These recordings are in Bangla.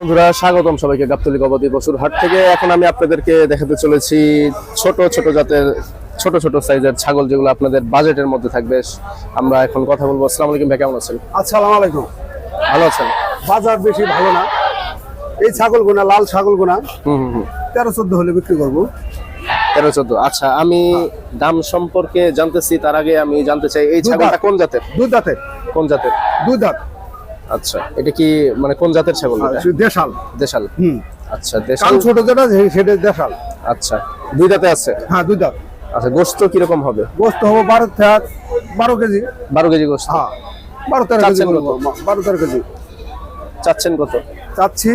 বন্ধুরা স্বাগতম সবাইকে গাবতলি গবাদি পশুর হাট থেকে। এখন আমি আপনাদেরকে দেখাতে চলেছি ছোট ছোট জাতের ছোট ছোট সাইজের ছাগল যেগুলো আপনাদের বাজেটের মধ্যে থাকবে। আমরা এখন কথা বলব। আসসালামু আলাইকুম ভাই কেমন আছেন? আসসালামু আলাইকুম। ভালো আছেন? বাজার বেশি ভালো না। এই ছাগল গোনা লাল ছাগল গোনা হুম হুম হুম। তেরো চোদ্দ হলে বিক্রি করব। তেরো চোদ্দ। আচ্ছা আমি দাম সম্পর্কে জানতেছি তার আগে আমি জানতে চাই এই ছাগলটা কোন জাতের? দুধ দাঁতের। কোন জাতের? দুধ দাঁত। আচ্ছা এটা কি মানে কোন জাতের ছাগল? দেশাল। দেশাল। হুম। আচ্ছা দেশাল। ছোট যেটা সেটা দেশাল। আচ্ছা দুই দাঁতে আছে? হ্যাঁ দুই দাঁত। আচ্ছা গোস্ত কীরকম হবে? গোস্ত হব বারো বারো কেজি। বারো কেজি গোস্ত? হ্যাঁ বারো তেরো কেজি বারো তেরো কেজি। চাচ্ছেন কত? চাচ্ছি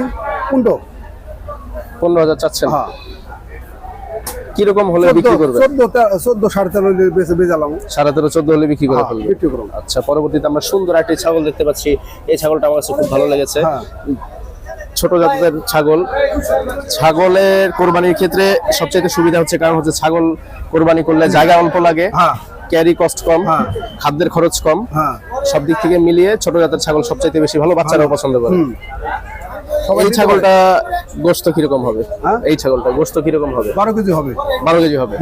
কুন্টো পনেরো হাজার চাচ্ছেন? হ্যাঁ। কীরকম হলে বিক্রি করবে? চোদ্দ তে- চোদ্দ সাড়ে তেরো হলে বেঁচে বেজালাম বিক্রি করে হ্যাঁ, ফেলবে। বিক্রি করব। আচ্ছা পরবর্তীতে আমরা সুন্দর একটি ছাগল দেখতে পাচ্ছি। এই ছাগলটা আমার কাছে খুব ভালো লেগেছে। হ্যাঁ। ছোট জাতের ছাগল। ছাগলের কোরবানির ক্ষেত্রে সবচেয়ে সুবিধা হচ্ছে কারণ হচ্ছে ছাগল কোরবানি করলে জায়গা অল্প লাগে হ্যাঁ। ক্যারি কস্ট কম হ্যাঁ। খাদ্যের খরচ কম। হ্যাঁ। সব দিক থেকে মিলিয়ে ছোট জাতের ছাগল সবচাইতে বেশি ভালো বাচ্চারাও পছন্দ করে। এই ছাগলটা গোস্ত কীরকম হবে? হ্যাঁ? এই ছাগলটা গোস্ত কীরকম হবে? বারো কেজি হবে। বারো কেজি হবে।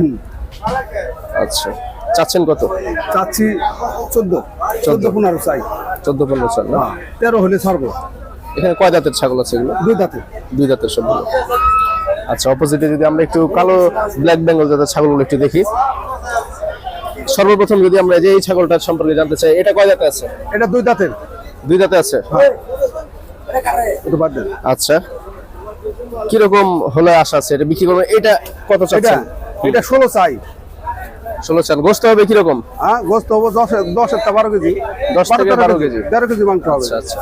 আচ্ছা। চাচ্ছেন কত? চাচ্ছি চোদ্দ। চোদ্দ পনেরো চাই। চোদ্দ পনেরো চাল না? হ্যাঁ তেরো হলে ছাড়বো। এখানে কয় দাঁতের ছাগল আছে এগুলো? দুই দাঁতে দুই দাঁতের সবগুলো আচ্ছা অপোজিটে যদি আমরা একটু কালো ব্ল্যাক বেঙ্গল জাতের ছাগলগুলো একটু দেখি। সর্বপ্রথম যদি আমরা যে এই ছাগলটার সম্পর্কে জানতে চাই এটা কয় দাঁতে আছে? এটা দুই দাঁতের। দুই দাঁতে আছে? দেন আচ্ছা। কীরকম হলে আশা আছে? এটা বিক্রি করবেন? এটা কত চাচ্ছেন? এটা ষোলো চাই। ষোলো চান। গোস্ত হবে কীরকম? হ্যাঁ গোস্ত হব দশ দশের টা বারো কেজি। দশ থেকে বারো কেজি। তেরো কেজি মাংস হবে। আচ্ছা আচ্ছা।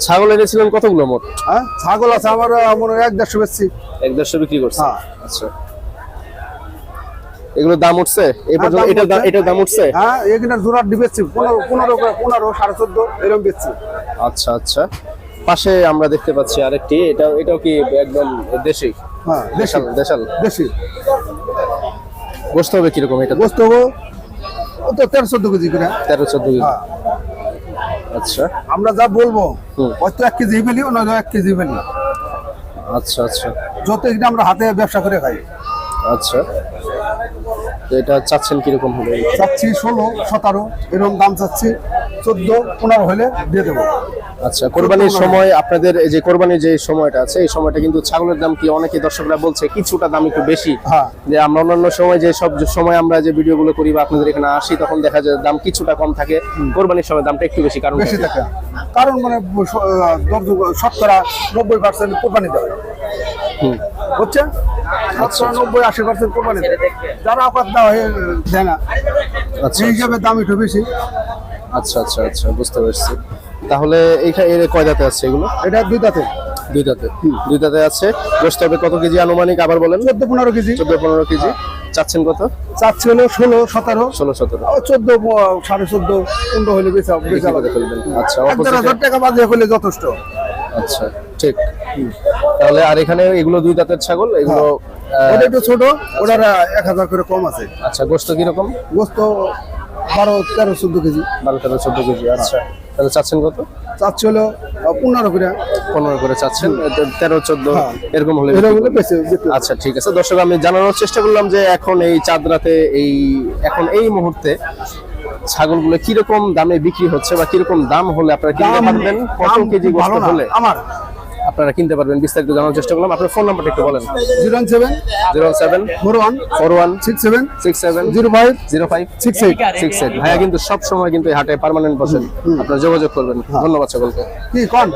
ছাগল এনেছিলেন কতগুলো মোট? হ্যাঁ ছাগল আছে আমার আহ, মনে হয় এক দেড়শো বেচছি। এক দেড়শো বিক্রি করছে? হ্যাঁ। আচ্ছা। এগুলোর দাম উঠছে? এই পর্যন্ত দাম এটার দাম উঠছে। হ্যাঁ এখানে জোড়ার ডি বেচছি। পনেরো পনেরো পনেরো সাড়ে চোদ্দ এরকম বেচছি। আচ্ছা আচ্ছা। পাশে আমরা দেখতে পাচ্ছি আরেকটি। এটা এটাও কি একদম দেশি? হ্যাঁ দেশাল দেশাল। দেশি। গোস্ত হবে কীরকম এটা গোস্ত হব তো তেরো চোদ্দ কেজি করে তেরো চোদ্দ কেজি। হ্যাঁ। আচ্ছা। আমরা যা বলব। হয়তো এক কেজি ফেলি নয়তো এক কেজি ফেলি আচ্ছা আচ্ছা। যত এটা আমরা হাতে ব্যবসা করে খাই। আচ্ছা। তো এটা চাচ্ছেন কীরকম হবে চাচ্ছি ষোলো সতেরো এরকম দাম চাচ্ছি। চোদ্দ পনেরো হলে দিয়ে দেবো। আচ্ছা কোরবানির সময় আপনাদের এই যে কোরবানির যে সময়টা আছে এই সময়টা কিন্তু ছাগলের দাম কি অনেকে দর্শকরা বলছে কিছুটা দাম একটু বেশি? হ্যাঁ। যে আমরা অন্যান্য সময় যে সব সময় আমরা যে ভিডিওগুলো করি বা আপনাদের এখানে আসি তখন দেখা যায় দাম কিছুটা কম থাকে। কোরবানির সময় দামটা একটু বেশি কারণ বেশি থাকে। কারণ মানে শতকরা নব্বই পার্সেন্ট কোরবানি হুম। হচ্ছে? শতকরা নব্বই আশি পার্সেন্ট কোরবানি দেয়। যারা আপাত দেওয়া হয়ে দেয় না। আচ্ছা সেই হিসাবে দাম একটু বেশি। আচ্ছা আচ্ছা আচ্ছা বুঝতে পারছি। তাহলে এইখানে এর কয় দাঁতে আছে এগুলো? এটা দুই দাঁতে। দুই দাঁতে। দুই দাঁতে আছে। গোস্ত হবে কত কেজি আনুমানিক? আবার বলেন। চোদ্দ পনেরো কেজি। চোদ্দ পনেরো কেজি। চাচ্ছেন কত? চাচ্ছি হলো ষোলো সতেরো। ষোলো সতেরো। চোদ্দ সাড়ে চোদ্দ পনেরো হলে বেচা বেচা আচ্ছা হাজার টাকা বাজিয়ে হলে যথেষ্ট। আচ্ছা ঠিক। তাহলে আর এখানে এগুলো দুই দাঁতের ছাগল? এগুলো ওটা একটু ছোট ওটার এক হাজার করে কম আছে। আচ্ছা গোস্ত কীরকম? গোস্ত বারো তেরো চোদ্দ কেজি। বারো তেরো চোদ্দ কেজি আচ্ছা। তাহলে চাচ্ছেন কত? চাচ্ছি হলো পনেরো করে। পনেরো করে চাচ্ছেন। তেরো চোদ্দ হ্যাঁ। এরকম হলে আচ্ছা ঠিক আছে। দর্শক আমি জানানোর চেষ্টা করলাম যে এখন এই চাঁদ রাতে এই এখন এই মুহূর্তে ছাগলগুলো কীরকম দামে বিক্রি হচ্ছে বা কীরকম দাম হলে আপনারা কিনতে পারবেন? কত কেজি। হলে? আমার আপনারা কিনতে পারবেন বিস্তারিত জানার চেষ্টা করলাম। আপনার ফোন নাম্বারটা একটু বলেন। Zero seven zero seven four one four one six seven six seven zero five zero five six eight six eight. ভাইয়া কিন্তু সবসময় কিন্তু এই হাটে পারমানেন্ট বসেন। আপনারা যোগাযোগ করবেন। ধন্যবাদ সকলকে। কি কন?